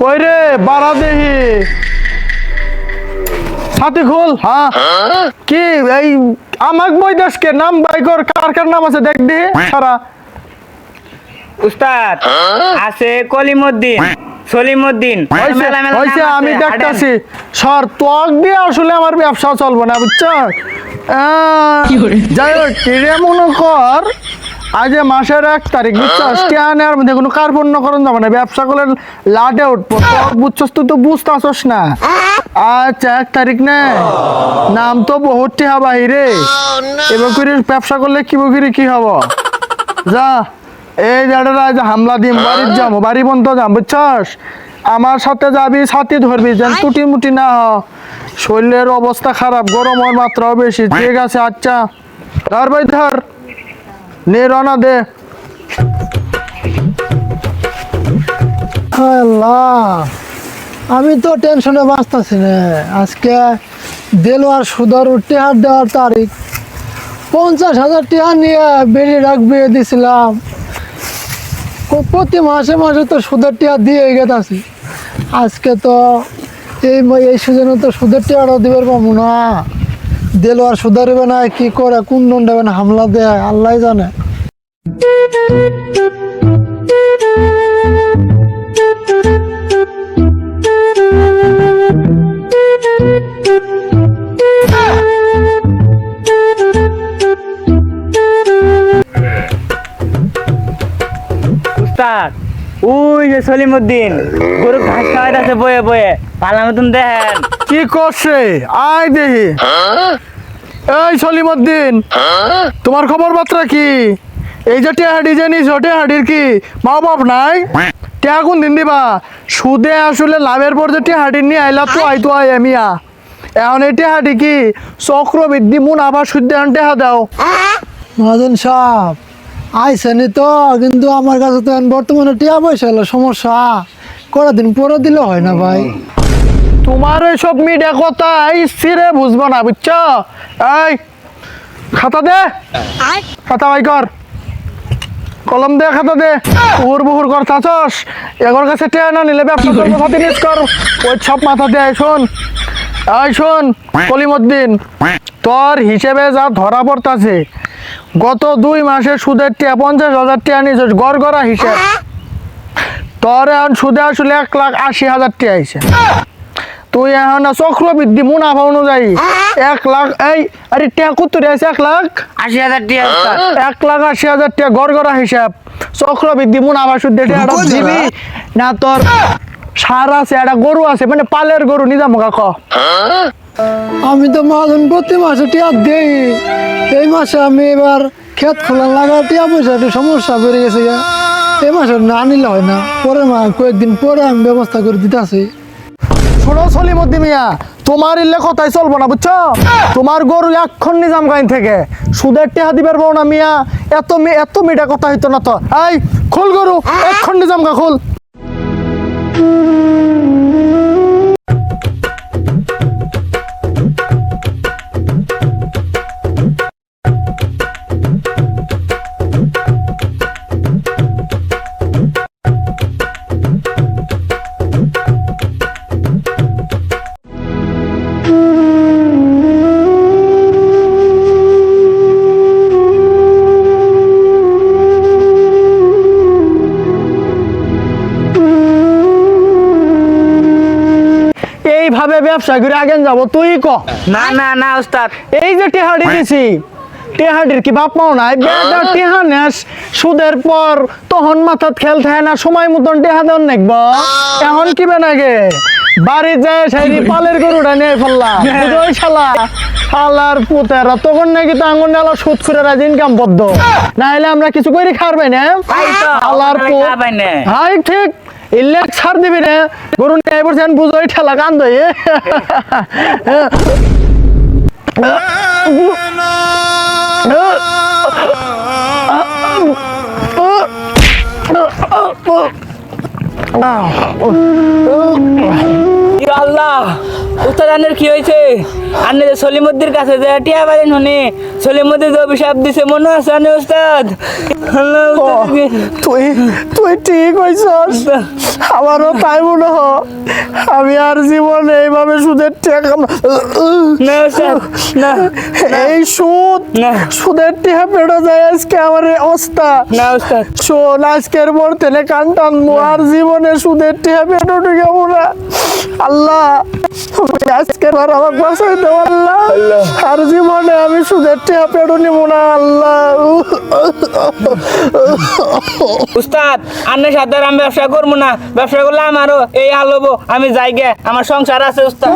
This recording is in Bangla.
কই রে বাড়া দেহি। সাথী খোল হ্যাঁ কি এই আমাক নাম বাইকর কার কার নাম আছে দেখ দি সারা। উস্তাদ আছে কলিমুদ্দিন সলিমুদ্দিন। আছে, আমি। দেখতাছি। সর ত্বক দিয়ে আসলে আমার ব্যবসা চলবে না বুঝছ? যাই হোক মনে কর আজ মাসের এক তারিখ বুঝছস টিয়ানের মধ্যে কোনো কার্পণ্য করণ যাবে না, ব্যবসা করলে লাটে উঠবো। বুঝছস তো বুঝতে আসস না। আচ্ছা এক তারিখ নে। নাম তো বহুত টিহা বাহিরে। এবার করে ব্যবসা করলে কি বকিরে কি হব? যা, এই জায়গাটা আজ হামলা দিম, বাড়ির যাব, বাড়ি বন্ধ যাম, বুঝছস? আমার সাথে যাবি সাথে ধরবি, যেন টুটি মুটি না হ। শরীরের অবস্থা খারাপ গরমের মাত্রাও বেশি। ঠিক আছে আচ্ছা। ধর ভাই, ধর। নে রওনা দে। আমি তো টেনশনে বাঁচতেছি না। আজকে দেলোয়ার সুদর টিহার দেওয়ার তারিখ। পঞ্চাশ হাজার টিহার নিয়ে বেরিয়ে রাখবে দিছিলাম। প্রতি মাসে মাসে তো সুদের টিহা দিয়ে গেছে আজকে তো এই এই সিজনে তো সুদের টিহাটাও দিবার পাবো না। দেলোয়ার সুধারবে না কি করে? কোন দন দেবে না হামলা দেয়? আল্লাহ জানে। যে সলিমুদ্দিন, গরু ঘাস খাওয়াই আছে বয়ে বয়ে। পালা মতন দেখেন। কি করছে? দেহি এই সলিমুদ্দিন, তোমার খবর বার্তা কি? এই যে টেহাডি জানিস টেহাডির কি? মা বাপ নাই? টেহা কোন দিন দিবা? সুদে আসলে লাভের পর যে টেহাডি নিয়ে আইলা, তো আই তো আই এমিয়া এখন এই টেহাডি কি? চক্রবৃদ্ধি মুন আবার সুদ এখন টেহা দাও। মহাজন সাহেব আইসেনি তো কিন্তু আমার কাছে তো বর্তমানে টিয়া পয়সা হলো সমস্যা। কটা দিন পরে দিলে হয় না ভাই? তোমার সব মিডিয়া কথা স্থিরে বুঝব না বুঝছ? এই খাতা দে। খাতা বাই কর। কলম দে খাতা দে। উহুর বুহুর কর চাচস এগোর কাছে টেয়া না নিলে ব্যবসা করব সাথে নিস কর। ওই সব মাথা দে শোন। আয় শোন কলিমুদ্দিন তোর হিসেবে যা ধরা পড়তাছে গত দুই মাসে সুদের টিয়া পঞ্চাশ হাজার টিয়া নিয়েছিস গড় গড়া হিসেব। তোর এখন সুদে আসলে এক লাখ আশি হাজার টিয়া আইছে। তুই এখন চক্রবৃদ্ধি মুনাফা অনুযায়ী এক লাখ এই আরে টিয়া কুতুরে আছে এক লাখ? আশি হাজার টিয়া এক লাখ আশি হাজার টাকা গড় গড়া হিসাব। চক্রবৃদ্ধি মুনাফা সুদে দিবি না তোর সার আছে একটা গরু আছে মানে পালের গরু নিজাম ক। আমি তো মহাজন প্রতি মাসে টিয়া দেই। এই মাসে আমি এবার ক্ষেত খোলা লাগা টিয়া পয়সা একটু সমস্যা বেড়ে গেছে। এই মাসে না নিলে হয় না। পরে মা কয়েকদিন পরে আমি ব্যবস্থা করে দিতেছি শোনো সলিমদ্দি মিয়া, তোমার ইল্লে কথাই চলবো না, বুঝছ? তোমার গরু এক্ষণ নিজাম গাইন থেকে। সুদের টেহা দিবার বউ না মিয়া। এত এত মিটা কথা হইতো না তো। এই, খুল গরু এক্ষণ নিজাম গা খুল। এইভাবে ব্যবসা করে আগেন যাব তুই ক? না না না উস্তাদ এই যে টেহাডি দিছি টেহাডির কি বাপ মাও নাই? বেটা টেহা নেস সুদের পর তখন মাথাত খেল থাকে না সময় মতন টেহা দেন নেকব এখন কি বেনাগে? বাড়ি যায় সেই পালের গরুটা নিয়ে ফেললা। ওই শালা? শালার পুতেরা তখন নাকি তো আঙুল নেলা সুদ করে রাজ ইনকাম বদ্ধ। না হলে আমরা কিছু করে খারবে না? শালার পুত হাই ঠিক। ইল্লে ছাড় দিবি না গরু নিয়ে বলছেন বুঝোই ঠেলা কান ইয়া আল্লাহ। উস্তাদ আনের কি হয়েছে? আন্নে যে সলিমুদ্দির কাছে যে টিয়া পারেন হনে সলিমুদ্দি যে অভিশাপ দিছে মনে আছে আনে উস্তাদ? তুই তুই ঠিক হইছস আমারও তাই মনে হ। আমি আর জীবনে এইভাবে সুদের টাকা না উস্তাদ না এই সুদ। সুদের টিহা পেড়ো যায় আজকে আমার অবস্থা। না উস্তাদ। শোন আজকের পর তেলে কান টানবো আর জীবনে সুদের টিহা পেটো ঢুকে আল্লাহ আজকের আমার বাসায় দেও আল্লাহ। আর জীবনে আমি সুদের নিব না আল্লাহ। উস্তাদ আমি ব্যবসা করব না ব্যবসা করলে আমারও এই আমি যাই গে আমার সংসার আছে উস্তাদ।